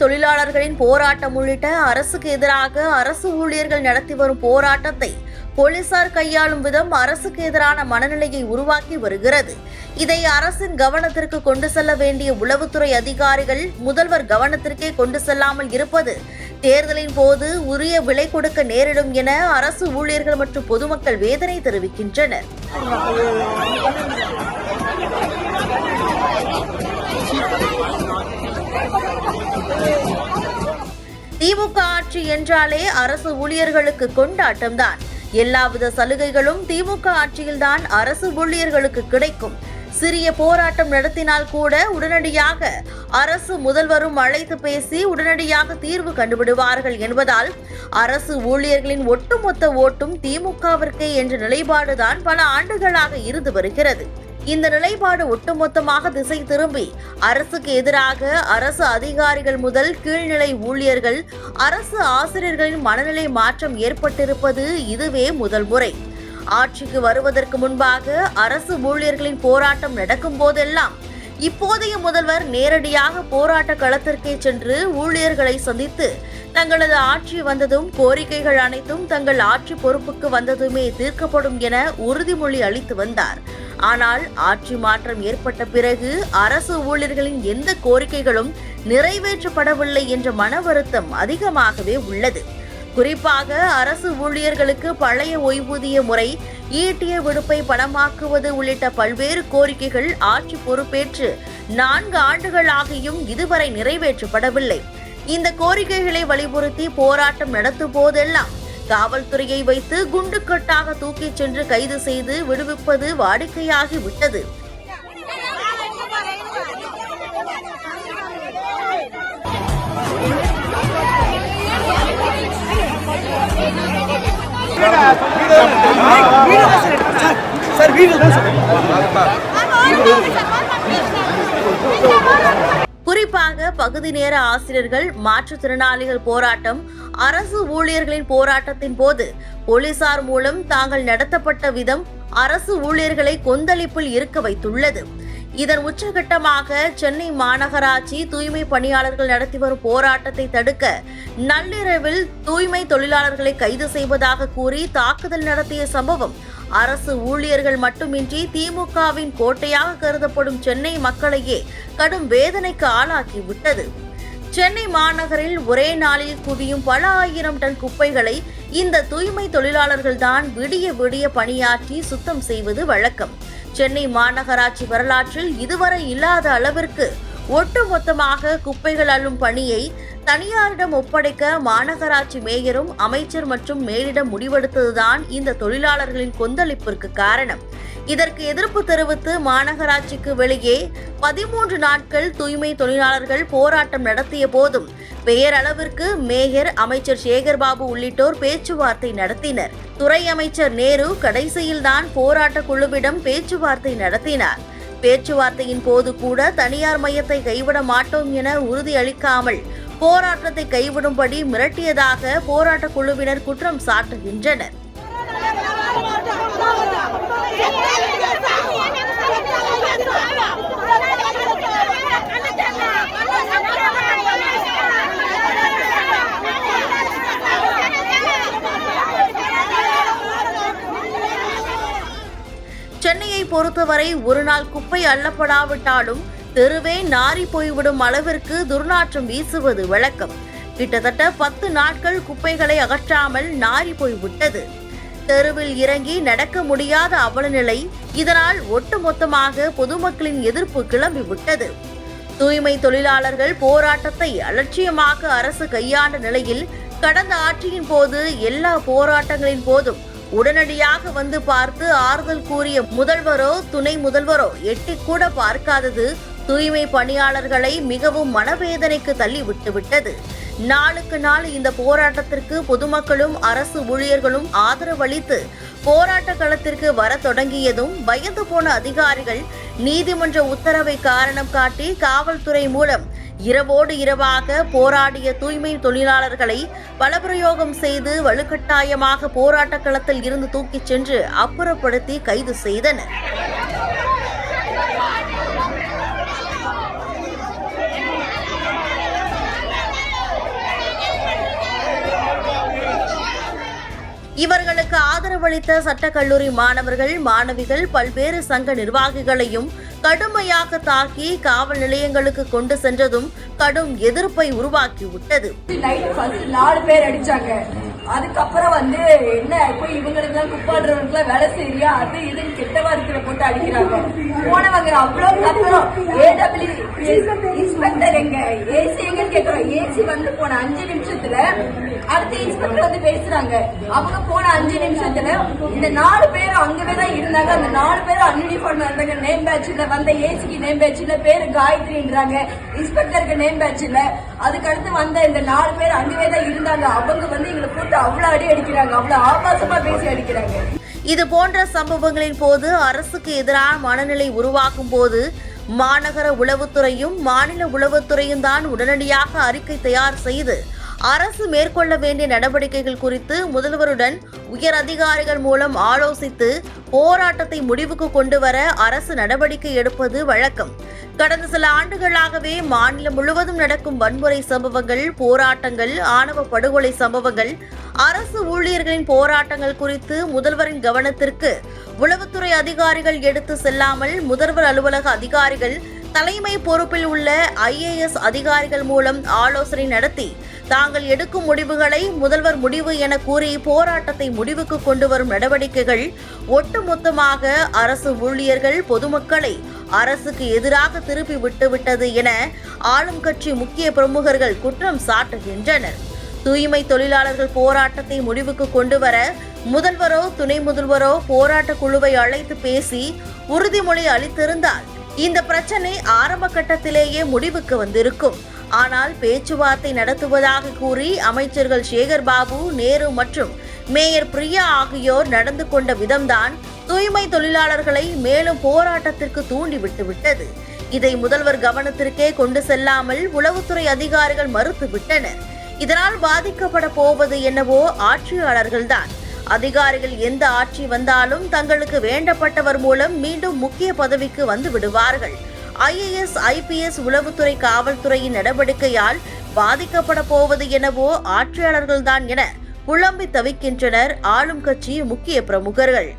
தொழிலாளர்களின் போராட்டம் உள்ளிட்ட அரசுக்கு எதிராக அரசு ஊழியர்கள் நடத்தி வரும் போராட்டத்தை போலீசார் கையாளும் விதம் அரசுக்கு எதிரான மனநிலையை உருவாக்கி வருகிறது. இதை அரசின் கவனத்திற்கு கொண்டு செல்ல வேண்டிய உளவுத்துறை அதிகாரிகள் முதல்வர் கவனத்திற்கே கொண்டு செல்லாமல் இருப்பது தேர்தலின் போது உரிய விலை கொடுக்க நேரிடும் என அரசு ஊழியர்கள் மற்றும் பொதுமக்கள் வேதனை தெரிவிக்கின்றனர். திமுக ஆட்சி என்றாலே அரசு ஊழியர்களுக்கு கொண்டாட்டம்தான். எல்லாவித சலுகைகளும் திமுக ஆட்சியில்தான் அரசு ஊழியர்களுக்கு கிடைக்கும். சிறிய போராட்டம் நடத்தினால் கூட உடனடியாக அரசு முதல்வரும் அழைத்து பேசி உடனடியாக தீர்வு கண்டுவிடுவார்கள் என்பதால் அரசு ஊழியர்களின் ஒட்டுமொத்த ஓட்டும் திமுகவிற்கே என்ற நிலைப்பாடுதான் பல ஆண்டுகளாக இருந்து வருகிறது. இந்த நிலைப்பாடு ஒட்டுமொத்தமாக திசை திரும்பி அரசுக்கு எதிராக அரசு அதிகாரிகள் முதல் கீழ்நிலை ஊழியர்கள் அரசு ஆசிரியர்களின் மனநிலை மாற்றம் ஏற்பட்டிருப்பது இதுவே முதல் முறை. ஆட்சிக்கு வருவதற்கு முன்பாக அரசு ஊழியர்களின் போராட்டம் நடக்கும் போதெல்லாம் இப்போதைய முதல்வர் நேரடியாக போராட்ட களத்திற்கே சென்று ஊழியர்களை சந்தித்து தங்களது ஆட்சி வந்ததும் கோரிக்கைகள் அனைத்தும் தங்கள் ஆட்சி பொறுப்புக்கு வந்ததுமே தீர்க்கப்படும் என உறுதிமொழி அளித்து வந்தார். ஆனால் ஆட்சி மாற்றம் ஏற்பட்ட பிறகு அரசு ஊழியர்களின் எந்த கோரிக்கைகளும் நிறைவேற்றப்படவில்லை என்ற மன வருத்தம் அதிகமாகவே உள்ளது. குறிப்பாக அரசு ஊழியர்களுக்கு பழைய ஓய்வூதிய முறை ஈட்டிய விடுப்பை பணமாக்குவது உள்ளிட்ட பல்வேறு கோரிக்கைகள் ஆட்சி பொறுப்பேற்று நான்கு ஆண்டுகளாகியும் இதுவரை நிறைவேற்றப்படவில்லை. இந்த கோரிக்கைகளை வலியுறுத்தி போராட்டம் நடத்தும் போதெல்லாம் காவல்துறையை வைத்து குண்டுக்கட்டாக தூக்கிச் சென்று கைது செய்து விடுவிப்பது வாடிக்கையாகி விட்டது சார் தான் சார் குறிப்பாக பகுதி நேர ஆசிரியர்கள் மாற்றுத்திறனாளிகள் போராட்டம் அரசு ஊழியர்களின் போராட்டத்தின் போது போலீசார் மூலம் தாங்கள் நடத்தப்பட்ட விதம் அரசு ஊழியர்களை கொந்தளிப்பில் இருக்க வைத்துள்ளது. இதன் உச்சகட்டமாக சென்னை மாநகராட்சி தூய்மை பணியாளர்கள் நடத்தி வரும் போராட்டத்தை தடுக்க நள்ளிரவில் தூய்மை தொழிலாளர்களை கைது செய்வதாக கூறி தாக்குதல் நடத்திய சம்பவம் அரசு ஊழியர்கள் மட்டுமின்றி திமுகவின் கோட்டையாக கருதப்படும் சென்னை மக்களையே கடும் வேதனைக்கு ஆளாக்கி விட்டது சென்னை மாநகரில் ஒரே நாளில் குவியும் பல ஆயிரம் டன் குப்பைகளை இந்த தூய்மை தொழிலாளர்கள் தான் விடிய விடிய பணியாற்றி சுத்தம் செய்வது வழக்கம். சென்னை மாநகராட்சி வரலாற்றில் இதுவரை இல்லாத அளவிற்கு ஒட்டுமொத்தமாக குப்பைகள் அள்ளும் பணியை தனியாரிடம் ஒப்படைக்க மாநகராட்சி மேயரும் அமைச்சர் மற்றும் மேலிடம் முடிவெடுத்ததுதான் இந்த தொழிலாளர்களின் கொந்தளிப்பிற்கு காரணம். இதற்கு எதிர்ப்பு தெரிவித்து மாநகராட்சிக்கு வெளியே பதிமூன்று நாட்கள் தூய்மை தொழிலாளர்கள் போராட்டம் நடத்திய போதும் பெயரளவிற்கு மேயர் அமைச்சர் சேகர்பாபு உள்ளிட்டோர் பேச்சுவார்த்தை நடத்தினர். துறை அமைச்சர் நேரு கடைசியில்தான் போராட்ட குழுவிடம் பேச்சுவார்த்தை நடத்தினார். பேச்சுவார்த்தையின் போது கூட தனியார் மையத்தை கைவிட மாட்டோம் என உறுதியளிக்காமல் போராட்டத்தை கைவிடும்படி மிரட்டியதாக போராட்ட குழுவினர் குற்றம் சாட்டுகின்றனர். சென்னையை பொறுத்தவரை ஒரு நாள் குப்பை அள்ளப்படாவிட்டாலும் தெருவே நாரி போய்விடும் அளவிற்கு துர்நாற்றம் வீசுவது வழக்கம். கிட்டத்தட்ட பத்து நாட்கள் குப்பைகளை அகற்றாமல் நாரி போய்விட்டது. தெருவில் இறங்கி நடக்க முடியாத அவலநிலை இதனால் ஒட்டுமொத்தமாக பொதுமக்களின் எதிர்ப்பு கிளம்பிவிட்டது. தூய்மை தொழிலாளர்கள் போராட்டத்தை அலட்சியமாக அரசு கையாண்ட நிலையில் கடந்த ஆட்சியின் போது எல்லா போராட்டங்களின் போதும் உடனடியாக வந்து பார்த்து ஆறுதல் கூறிய முதல்வரோ துணை முதல்வரோ எட்டி கூட பார்க்காதது தூய்மை பணியாளர்களை மிகவும் மனவேதனைக்கு தள்ளி விட்டுவிட்டது. நாளுக்கு நாள் இந்த போராட்டத்திற்கு பொதுமக்களும் அரசு ஊழியர்களும் ஆதரவளித்து போராட்ட களத்திற்கு வர தொடங்கியதும் பயந்து போன அதிகாரிகள் நீதிமன்ற உத்தரவை காரணம் காட்டி காவல்துறை மூலம் இரவோடு இரவாக போராடிய தூய்மை தொழிலாளர்களை பலபிரயோகம் செய்து வலுக்கட்டாயமாக போராட்ட களத்தில் இருந்து தூக்கிச் சென்று அப்புறப்படுத்தி கைது செய்தனர். இவர்களுக்கு ஆதரவளித்த சட்டக்கல்லூரி மாணவர்கள் மாணவிகள் பல்வேறு சங்க நிர்வாகிகளையும் கடுமையாக தாக்கி காவல் நிலையங்களுக்கு கொண்டு சென்றதும் கடும் எதிர்ப்பை உருவாக்கிவிட்டது. நாலு பேர் அடிச்சாங்க. அதுக்கப்புறம் வந்து என்ன போய் இவங்களுக்கு குப்பாடுறவங்களுக்குலாம் வேலை செய்யறியா? அது இதுன்னு கெட்ட வார்த்தையில போட்டு அடிக்கிறாங்க. போனவங்க அவ்வளவு கத்துறோம் ஏடபிள்யூ இன்ஸ்பெக்டர் எங்க? ஏசி எங்கன்னு கேக்குறோம். ஏசி வந்து போன அஞ்சு நிமிஷத்துல அடுத்த இன்ஸ்பெக்டர் வந்து பேசுறாங்க. அவங்க போன அஞ்சு நிமிஷத்துல இந்த நாலு பேரும் அங்கவே தான் இருந்தாங்க. அந்த நாலு பேரும் அன்யூனிஃபார்ம் இருந்தாங்க. நேம் பேட்ச்ல வந்த ஏசிக்கு நேம் பேட்ச்ல பேரு காயத்ரின்றாங்க. இன்ஸ்பெக்டருக்கு நேம் பேட்ச் இல்ல வந்த இந்த நாலு பேர் அங்கவே தான் இருந்தாங்க. அவங்க வந்து எங்களை போட்டு அவ்வளவு அடி அடிக்கிறாங்க அவ்வளவு ஆபாசமா பேசி அடிக்கிறாங்க. இது போன்ற சம்பவங்களின் போது அரசுக்கு எதிரான மனநிலை உருவாகும் போது மாநகர உளவுத்துறையும் மாநில உளவுத்துறையும் தான் உடனடியாக அறிக்கை தயார் செய்து அரசு மேற்கொள்ள வேண்டிய நடவடிக்கைகள் குறித்து முதல்வருடன் உயர் அதிகாரிகள் மூலம் ஆலோசித்து போராட்டத்தை முடிவுக்கு கொண்டு வர அரசு நடவடிக்கை எடுப்பது வழக்கம். கடந்த சில ஆண்டுகளாகவே மாநிலம் முழுவதும் நடக்கும் வன்முறை சம்பவங்கள் போராட்டங்கள் ஆணவ படுகொலை சம்பவங்கள் அரசு ஊழியர்களின் போராட்டங்கள் குறித்து முதல்வரின் கவனத்திற்கு உளவுத்துறை அதிகாரிகள் எடுத்து செல்லாமல் முதல்வர் அலுவலக அதிகாரிகள் தலைமை பொறுப்பில் உள்ள ஐஏஎஸ் அதிகாரிகள் மூலம் ஆலோசனை நடத்தி தாங்கள் எடுக்கும் முடிவுகளை முதல்வர் முடிவு என கூறி போராட்டத்தை முடிவுக்கு கொண்டு வரும் நடவடிக்கைகள் ஒட்டுமொத்தமாக அரசு ஊழியர்கள் பொதுமக்களை அரசுக்கு எதிராக திருப்பி விட்டுவிட்டது என ஆளும் கட்சி முக்கிய பிரமுகர்கள் குற்றம் சாட்டுகின்றனர். தூய்மை தொழிலாளர்கள் போராட்டத்தை முடிவுக்கு கொண்டு வர முதல்வரோ துணை முதல்வரோ போராட்ட குழுவை அழைத்து பேசி உறுதிமொழி அளித்திருந்தால் இந்த பிரச்சனை ஆரம்ப கட்டத்திலேயே முடிவுக்கு வந்திருக்கும். ஆனால் பேச்சுவார்த்தை நடத்துவதாக கூறி அமைச்சர்கள் சேகர் பாபு நேரு மற்றும் மேயர் பிரியா ஆகியோர் நடந்து கொண்ட விதம்தான் தூய்மை தொழிலாளர்களை மேலும் போராட்டத்திற்கு தூண்டிவிட்டு விட்டது. இதை முதல்வர் கவனத்திற்கே கொண்டு செல்லாமல் உளவுத்துறை அதிகாரிகள் மறுத்துவிட்டனர். இதனால் பாதிக்கப்பட போவது என்னவோ ஆட்சியாளர்கள்தான். அதிகாரிகள் எந்த ஆட்சி வந்தாலும் தங்களுக்கு வேண்டப்பட்டவர் மூலம் மீண்டும் முக்கிய பதவிக்கு வந்து விடுவார்கள். ஐஏஎஸ் ஐபிஎஸ் உளவுத்துறை காவல்துறையின் நடவடிக்கையால் பாதிக்கப்பட போவது என்னவோ ஆட்சியாளர்கள்தான் என புலம்பி தவிக்கின்றனர் ஆளும் கட்சி முக்கிய பிரமுகர்கள்.